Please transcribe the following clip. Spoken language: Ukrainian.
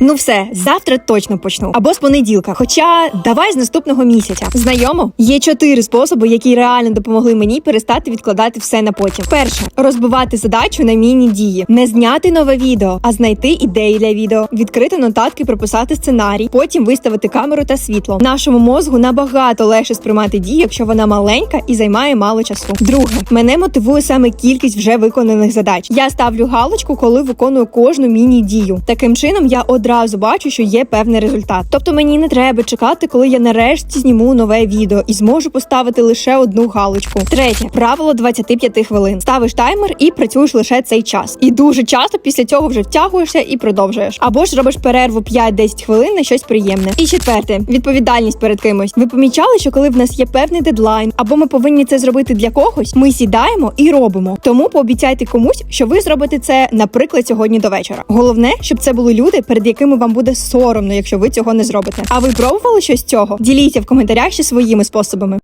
Ну все, завтра точно почну. Або з понеділка. Хоча давай з наступного місяця. Знайомо? Є чотири способи, які реально допомогли мені перестати відкладати все на потім. Перше розбивати задачу на міні-дії, не зняти нове відео, а знайти ідеї для відео, відкрити нотатки, прописати сценарій, потім виставити камеру та світло. Нашому мозгу набагато легше сприймати дію, якщо вона маленька і займає мало часу. Друге, мене мотивує саме кількість вже виконаних задач. Я ставлю галочку, коли виконую кожну міні-дію. Таким чином я одразу бачу, що є певний результат. Тобто мені не треба чекати, коли я нарешті зніму нове відео і зможу поставити лише одну галочку. Третє правило 25 хвилин. Ставиш таймер і працюєш лише цей час. І дуже часто після цього вже втягуєшся і продовжуєш. Або ж робиш перерву 5-10 хвилин на щось приємне. І четверте відповідальність перед кимось. Ви помічали, що коли в нас є певний дедлайн, або ми повинні це зробити для когось, ми сідаємо і робимо. Тому пообіцяйте комусь, що ви зробите це, наприклад, сьогодні до вечора. Головне, щоб це були люди, перед якими вам буде соромно, якщо ви цього не зробите. А ви пробували щось цього? Діліться в коментарях ще своїми способами.